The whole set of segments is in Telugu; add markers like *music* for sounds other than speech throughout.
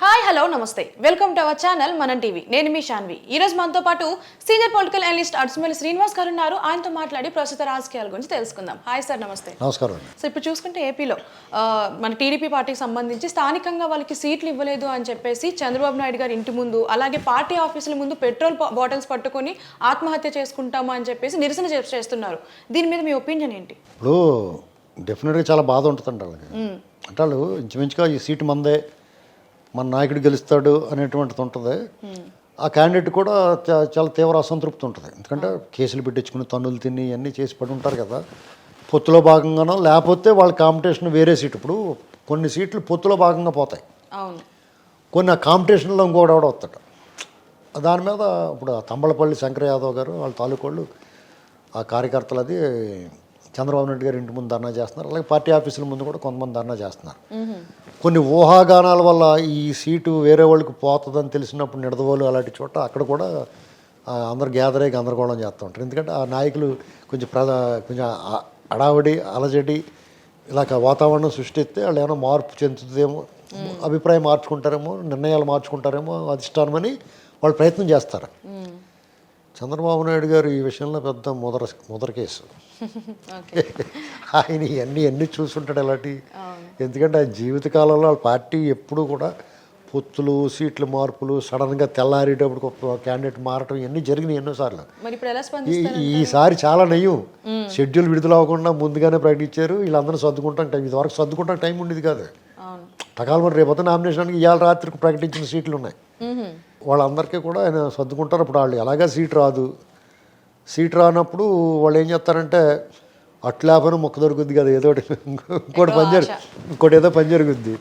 హాయ్ హలో నమస్తే. వెల్కమ్ టు అవర్ ఛానల్ మనం టీవీ. నేను మీ శాన్వి ఈ రోజు మనతో పాటు సీనియర్ పొలిటికల్ అనలిస్ట్ అడ్స్మల్లి శ్రీనివాస్ గారు ఉన్నారు. ఆయనతో మాట్లాడి ప్రస్తుత రాజకీయాల గురించి తెలుసుకుందాం. హాయ్ సార్ నమస్తే. నమస్కారం సో ఇప్పుడు చూసుకుంటే ఏపీలో మన టీడీపీ పార్టీకి సంబంధించి స్థానికంగా వాళ్ళకి సీట్లు ఇవ్వలేదు అని చెప్పేసి చంద్రబాబు నాయుడు గారి ఇంటి ముందు అలాగే పార్టీ ఆఫీసుల ముందు పెట్రోల్ బాటిల్స్ పట్టుకొని ఆత్మహత్య చేసుకుంటాము అని చెప్పేసి నిరసన చేస్తున్నారు. దీని మీద మీ ఒపీనియన్ ఏంటి? ఇప్పుడు డెఫినెట్గా చాలా బాధ ఉంటుందండి వాళ్ళకి. అంటే వాళ్ళు ఇంచుమించుగా ఈ సీటు మందే మన నాయకుడు గెలుస్తాడు అనేటువంటిది ఉంటుంది. ఆ క్యాండిడేట్ కూడా చాలా తీవ్ర అసంతృప్తి ఉంటుంది. ఎందుకంటే కేసులు పెట్టించుకుని తన్నులు తిని ఇవన్నీ చేసి పడి ఉంటారు కదా. పొత్తులో భాగంగానో లేకపోతే వాళ్ళ కాంపిటీషన్ వేరే సీటు. ఇప్పుడు కొన్ని సీట్లు పొత్తులో భాగంగా పోతాయి. కొన్ని ఆ కాంపిటీషన్లో ఇంకోటి ఎవడో వస్తాడు. దాని మీద ఇప్పుడు తంబళపల్లి శంకర్ యాదవ్ గారు వాళ్ళ తాలూకోళ్ళు ఆ కార్యకర్తలు అది చంద్రబాబు నాయుడు గారు ఇంటి ముందు ధర్నా చేస్తున్నారు. అలాగే పార్టీ ఆఫీసుల ముందు కూడా కొంతమంది ధర్నా చేస్తున్నారు. కొన్ని ఊహాగానాల వల్ల ఈ సీటు వేరే వాళ్ళకి పోతుందని తెలిసినప్పుడు నిడదవోలు అలాంటి చోట అక్కడ కూడా అందరు గ్యాదర్ అయ్యి గందరగోళం చేస్తూ ఉంటారు. ఎందుకంటే ఆ నాయకులు కొంచెం ప్రధా కొంచెం అడావడి అలజడి ఇలాగ వాతావరణం సృష్టిస్తే వాళ్ళు ఏమైనా మార్పు చెందుతుందేమో అభిప్రాయం మార్చుకుంటారేమో నిర్ణయాలు మార్చుకుంటారేమో అధిష్టానమని వాళ్ళు ప్రయత్నం చేస్తారు. చంద్రబాబు నాయుడు గారు ఈ విషయంలో పెద్ద ముదర ముదర కేసు. ఆయన ఇవన్నీ అన్నీ చూసుంటాడు ఎలాంటి? ఎందుకంటే ఆయన జీవితకాలంలో వాళ్ళ పార్టీ ఎప్పుడు కూడా పొత్తులు సీట్ల మార్పులు సడన్గా తెల్లారేటప్పుడు క్యాండిడేట్ మారటం ఇవన్నీ జరిగినాయి ఎన్నోసార్లు. మరి ఈసారి చాలా నయ్యం షెడ్యూల్ విడుదల అవ్వకుండా ముందుగానే ప్రకటించారు. వీళ్ళందరూ సర్దుకుంటాం టైం. ఇదివరకు సర్దుకుంటాం టైం ఉండేది కాదు. టకాల రేపొద్దు నామినేషన్కి ఇవాళ రాత్రికి ప్రకటించిన సీట్లు ఉన్నాయి. వాళ్ళందరికీ కూడా ఆయన సర్దుకుంటారు. ఇప్పుడు వాళ్ళు ఎలాగా సీట్ రాదు. సీట్ రానప్పుడు వాళ్ళు ఏం చేస్తారంటే అట్లాపని మొక్క దొరుకుద్ది కదా ఏదో ఒకటి ఇంకోటి పని జరు ఇంకోటి ఏదో పని జరుగుద్ది.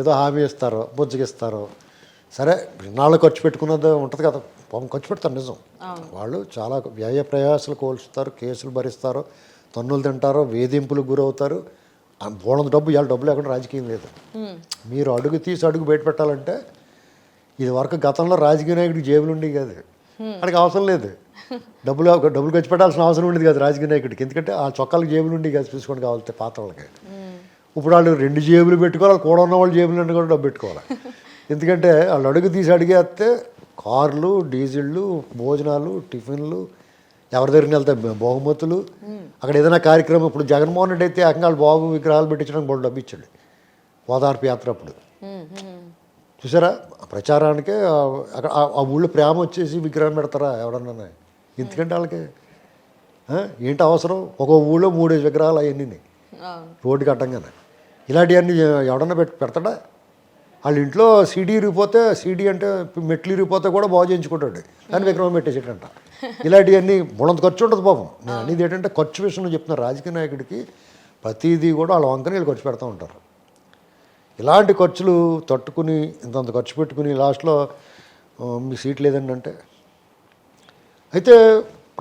ఏదో హామీ ఇస్తారో బుజ్జగిస్తారో. సరే ఇన్నాళ్ళు ఖర్చు పెట్టుకున్నది ఉంటుంది కదా. పాపం ఖర్చు పెడతారు నిజం. వాళ్ళు చాలా వ్యయ ప్రయాసాలు కోల్చుతారు కేసులు భరిస్తారు తన్నులు తింటారు వేధింపులకు గురవుతారు. బోళంత డబ్బు ఇవాళ డబ్బులు ఎక్కడ రాజకీయం లేదు. మీరు అడుగు తీసి అడుగు బయట పెట్టాలంటే ఇది వరకు గతంలో రాజకీయ నాయకుడికి జేబులు ఉండేవి కాదు. వాడికి అవసరం లేదు. డబ్బులు డబ్బులు ఖర్చు పెట్టాల్సిన అవసరం ఉండేది కాదు రాజకీయ నాయకుడికి. ఎందుకంటే ఆ చొక్కాలకు జేబులు ఉండేవి కాదు చూసుకోండి కావాలి పాత వాళ్ళకి ఇప్పుడు వాళ్ళు రెండు జేబులు పెట్టుకోవాలి కూడా ఉన్న వాళ్ళు జేబులు నుండి కూడా డబ్బు పెట్టుకోవాలి. ఎందుకంటే వాళ్ళు అడుగు తీసి అడిగేస్తే కార్లు డీజిళ్ళు భోజనాలు టిఫిన్లు ఎవరి దగ్గరికి వెళ్తే బహుమతులు. అక్కడ ఏదైనా కార్యక్రమం ఇప్పుడు జగన్మోహన్ రెడ్డి అయితే ఏకంగా వాళ్ళు బాబు విగ్రహాలు పెట్టించడానికి బోర్డు డబ్బు ఇచ్చాడు. ఓదార్పు యాత్ర అప్పుడు. చూసారా? ప్రచారానికే అక్కడ ఆ- ఊళ్ళో ప్రేమ వచ్చేసి విగ్రహం పెడతారా ఎవడన్నా ఎందుకంటే వాళ్ళకి? ఏంటి అవసరం? ఒక ఊళ్ళో మూడేసి విగ్రహాలు అవన్నీ అవును. రోడ్డుకి అడ్డంగానే? ఇలాంటివన్నీ ఎవడన్నా పెట్టి పెడతాడా? వాళ్ళ ఇంట్లో సీడీ ఇరిగిపోతే సీడీ అంటే మెట్లు ఇరిగిపోతే కూడా బాగు చేయించుకుంటాడు. కానీ విగ్రహం పెట్టేసేటంట. *laughs* ఇలాంటివన్నీ బుడంత ఖర్చు ఉంటుంది పాపం. నేను అనేది ఏంటంటే ఖర్చు విషయంలో చెప్తున్నా రాజకీయ నాయకుడికి ప్రతిదీ కూడా వాళ్ళ వంకని వీళ్ళు ఖర్చు పెడతా ఉంటారు. ఇలాంటి ఖర్చులు తట్టుకుని ఇంతంత ఖర్చు పెట్టుకుని లాస్ట్లో మీ సీట్ లేదండి అంటే. అయితే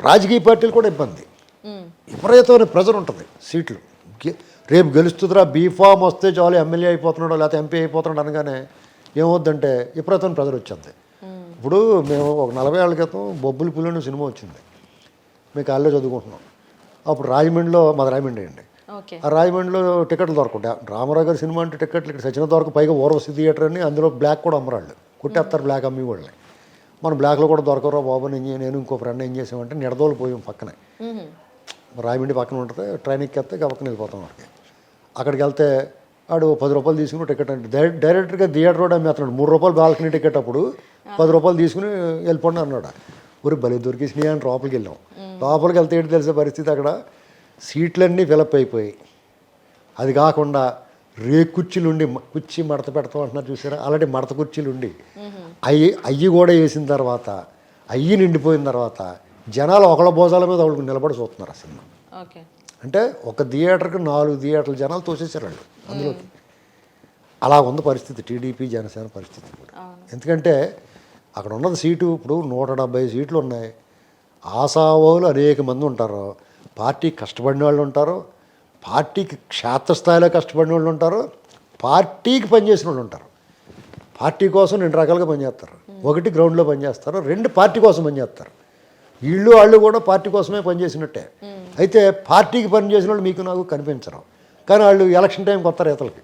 రాజకీయ పార్టీలు కూడా ఇబ్బంది. విపరీతమైన ప్రెజర్ ఉంటుంది సీట్లు. రేపు గెలుస్తుందిరా బీఫామ్ వస్తే చాలు ఎమ్మెల్యే అయిపోతున్నాడు లేకపోతే ఎంపీ అయిపోతున్నాడు అనగానే ఏమవుద్దంటే విపరీతమైన ప్రెజర్ వచ్చింది. ఇప్పుడు మేము ఒక నలభై ఏళ్ళ క్రితం బొబ్బుల పుల్లని సినిమా వచ్చింది. మేము కాళ్ళలో చదువుకుంటున్నాం. అప్పుడు రాజమండ్రిలో మాది రాజమండ్రి అండి. రాజమండ్రిలో టికెట్లు దొరకఉంటాయి రామారావు గారి సినిమా అంటే టికెట్లు ఇక్కడ సచిన దొరక పైగా ఓర్వశి థియేటర్ అని అందులో బ్లాక్ కూడా అమ్మరాళ్ళు. కుట్టేస్తారు బ్లాక్ అమ్మి వాళ్ళని. మనం బ్లాక్లో కూడా దొరకరా బాబు నేను నేను ఇంకో ఫ్రెండ్ ఏం చేసామంటే నిడదోలు పోయాం పక్కనే. మ్హూ. రాయమండ్రి పక్కన ఉంటుంది ట్రైన్ ఎక్కేస్తే గబక్కన వెళ్ళిపోతాం అక్కడికి అక్కడికి వెళ్తే ఆడు పది రూపాయలు తీసుకుని టికెట్ అంటే డైరెక్ట్గా థియేటర్ రోడ్ అమ్మి అతను మూడు రూపాయలు బాల్కనీ టికెట్ అప్పుడు పది రూపాయలు తీసుకుని వెళ్ళిపోండి అన్నాడు. ఊరి బలి దొరికేసినాయి అని లోపలికి వెళ్ళాం. లోపలికి వెళ్తే ఏంటి తెలిసే పరిస్థితి అక్కడ? సీట్లన్నీ ఫిలప్ అయిపోయాయి అది కాకుండా రే కుర్చీలు ఉండి మ- కుర్చీ మడత పెడతాం అంటున్నారు చూసారా? అలాంటి మడత కుర్చీలు ఉండి అయ్యి అయ్యి కూడా వేసిన తర్వాత అయ్యి నిండిపోయిన తర్వాత జనాలు ఒకళ్ళ భోజాల మీద ఒకళ్ళు నిలబడి చూస్తున్నారు ఆ సినిమా. ఓకే. అంటే ఒక థియేటర్కి నాలుగు థియేటర్ల జనాలు తోసేశారు వాళ్ళు అందులోకి. అలా ఉంది పరిస్థితి టీడీపీ జనసేన పరిస్థితి కూడా ఎందుకంటే అక్కడ ఉన్నది సీటు ఇప్పుడు నూట డెబ్బై సీట్లు ఉన్నాయి. ఆశావాహులు అనేక మంది ఉంటారు. పార్టీ కష్టపడిన వాళ్ళు ఉంటారు పార్టీకి క్షేత్రస్థాయిలో కష్టపడిన వాళ్ళు ఉంటారు పార్టీకి పనిచేసిన వాళ్ళు ఉంటారు. పార్టీ కోసం రెండు రకాలుగా పనిచేస్తారు. ఒకటి గ్రౌండ్లో పనిచేస్తారు రెండు పార్టీ కోసం పనిచేస్తారు. వీళ్ళు వాళ్ళు కూడా పార్టీ కోసమే పనిచేసినట్టే. అయితే పార్టీకి పనిచేసిన వాళ్ళు మీకు నాకు కనిపించరు. కానీ వాళ్ళు ఎలక్షన్ టైంకి వస్తారు ఇతలకి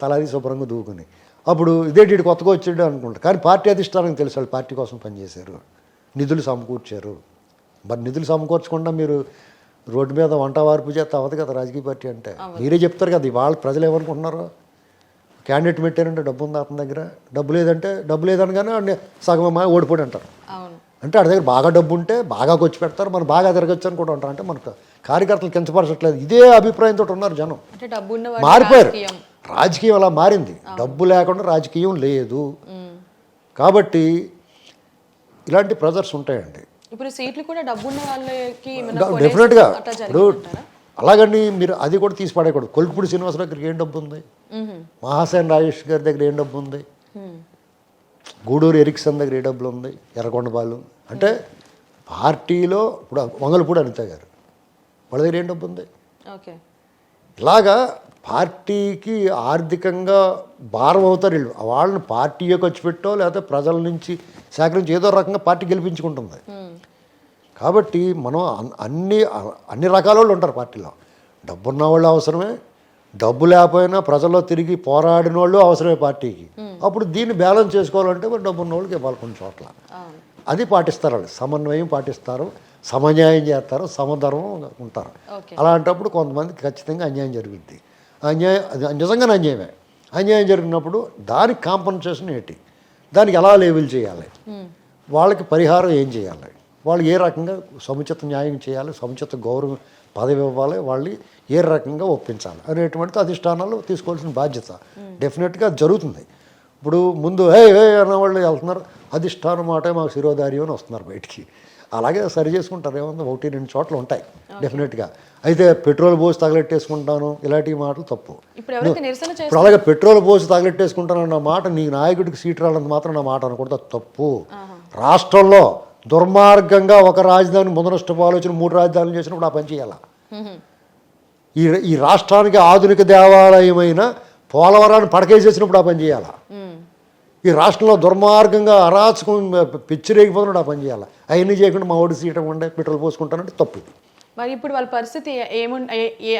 తలాది శుభ్రంగా దూకుని. అప్పుడు ఇదేంటి కొత్తగా వచ్చాడు అనుకుంటారు. కానీ పార్టీ అధిష్టానం తెలుసు వాళ్ళు పార్టీ కోసం పనిచేశారు. నిధులు సమకూర్చారు. మరి నిధులు సమకూర్చకుండా మీరు రోడ్డు మీద వంట వార్పు చేస్తే అవ్వదు కదా రాజకీయ పార్టీ అంటే. మీరే చెప్తారు కదా వాళ్ళ ప్రజలు ఏమనుకుంటున్నారు? క్యాండిడేట్ పెట్టారంటే డబ్బు ఉంది అతని దగ్గర? డబ్బు లేదంటే డబ్బు లేదనగానే వాడిని సగం ఓడిపోయి అంటారు అంటే వాడి దగ్గర బాగా డబ్బు ఉంటే బాగా ఖర్చు పెడతారు మనం బాగా తిరగచ్చు అనుకుంటూ ఉంటారు. అంటే మనకు కార్యకర్తలు కించపరచట్లేదు. ఇదే అభిప్రాయంతో ఉన్నారు జనం. మారిపోయారు. రాజకీయం. అలా మారింది. డబ్బు లేకుండా రాజకీయం లేదు. కాబట్టి ఇలాంటి ప్రెజర్స్ ఉంటాయండి. ఇప్పుడు సీట్లు కూడా డబ్బు ఉన్న వాళ్ళకి డెఫినెట్గా ఇప్పుడు అలాగని మీరు అది కూడా తీసి పడేయకూడదు. కొలుపుడి శ్రీనివాసరావు దగ్గరికి ఏం డబ్బు ఉంది మ్హూ. మహాసేన్ రాజేష్ గారి దగ్గర ఏం డబ్బు ఉంది. గూడూరు ఎరిక్సన్ దగ్గర ఏ డబ్బులు ఉంది ఎర్రకొండ బాలు అంటే పార్టీలో ఇప్పుడు వంగలపూడి అనిత గారు. వాళ్ళ దగ్గర ఏం డబ్బు ఉంది ఓకే. ఇలాగా పార్టీకి ఆర్థికంగా భారం అవుతారు వీళ్ళు. వాళ్ళని పార్టీయే ఖర్చు పెట్టో లేకపోతే ప్రజల నుంచి సేకరించి ఏదో రకంగా పార్టీ గెలిపించుకుంటుంది. కాబట్టి మనం అన్- అన్ని అన్ని రకాల వాళ్ళు ఉంటారు పార్టీలో. డబ్బున్న వాళ్ళు అవసరమే. డబ్బు లేకపోయినా ప్రజల్లో తిరిగి పోరాడిన వాళ్ళు అవసరమే పార్టీకి. అప్పుడు దీన్ని బ్యాలెన్స్ చేసుకోవాలంటే మరి డబ్బు ఉన్న వాళ్ళకి ఇవ్వాలి కొన్ని చోట్ల. అది పాటిస్తారు వాళ్ళు. సమన్వయం పాటిస్తారు. సమన్యాయం చేస్తారు. సమధర్మం ఉంటారు. అలాంటప్పుడు కొంతమందికి ఖచ్చితంగా అన్యాయం జరుగుద్ది. అన్యాయం అది నిజంగానే అన్యాయమే. అన్యాయం జరిగినప్పుడు దానికి కాంపన్సేషన్ ఏంటి? దానికి ఎలా లేబుల్ చేయాలి. వాళ్ళకి పరిహారం ఏం చేయాలి? వాళ్ళు ఏ రకంగా సముచిత న్యాయం చేయాలి? సముచిత గౌరవం పదవి ఇవ్వాలి? వాళ్ళని ఏ రకంగా ఒప్పించాలి? అనేటువంటిది అధిష్టానాలు తీసుకోవాల్సిన బాధ్యత. డెఫినెట్గా అది జరుగుతుంది. ఇప్పుడు ముందు హే హే అన్న వాళ్ళు వెళ్తున్నారు. అధిష్టానం మాట మాకు శిరోధార్యం అని వస్తున్నారు బయటికి. అలాగే సరి చేసుకుంటారు. ఏముంది? ఒకటి రెండు చోట్ల ఉంటాయి డెఫినెట్గా. అయితే పెట్రోల్ పోసి తగలెట్టేసుకుంటాను. ఇలాంటి మాటలు తప్పు. ఇప్పుడు అలాగే పెట్రోల్ పోసి తగలెట్టేసుకుంటానన్న మాట నీ నాయకుడికి సీట్ రాలంత మాత్రం నా మాట అనకూడదు. తప్పు. రాష్ట్రంలో దుర్మార్గంగా ఒక రాజధాని ముదనష్టపు ఆలోచన మూడు రాజధానులు చేసినప్పుడు ఆ పని చేయాల. ఈ ఈ రాష్ట్రానికి ఆధునిక దేవాలయమైన పోలవరాన్ని పడకేసేసినప్పుడు ఆ పని చేయాల. ఈ రాష్ట్రంలో దుర్మార్గంగా అరాచకం పిచ్చిరేగిపోతున్నప్పుడు ఆ పని చేయాలి. అవన్నీ చేయకుండా మా ఓడి సీట్ ఉండే పెట్రోల్ పోసుకుంటానంటే తప్పు ఇది. మరి ఇప్పుడు వాళ్ళ పరిస్థితి ఏముం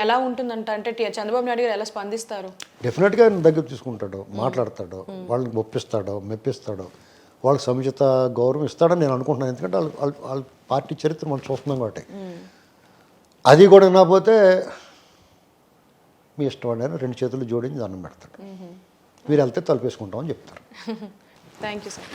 ఎలా ఉంటుందంట? అంటే చంద్రబాబు నాయుడు గారు ఎలా స్పందిస్తారు? డెఫినెట్గా ఆయన దగ్గర తీసుకుంటాడు మాట్లాడతాడు వాళ్ళని ఒప్పిస్తాడు మెప్పిస్తాడు. వాళ్ళకి సముచిత గౌరవం ఇస్తాడని నేను అనుకుంటున్నాను. ఎందుకంటే వాళ్ళ వాళ్ళ వాళ్ళ పార్టీ చరిత్ర మనం చూస్తున్నాం కాబట్టి. అది కూడా వినకపోతే మీ ఇష్టం రెండు చేతులు జోడించి దండం పెడతాడు. మీరు వెళ్తే తలుపేసుకుంటామని చెప్తారు. Thank you sir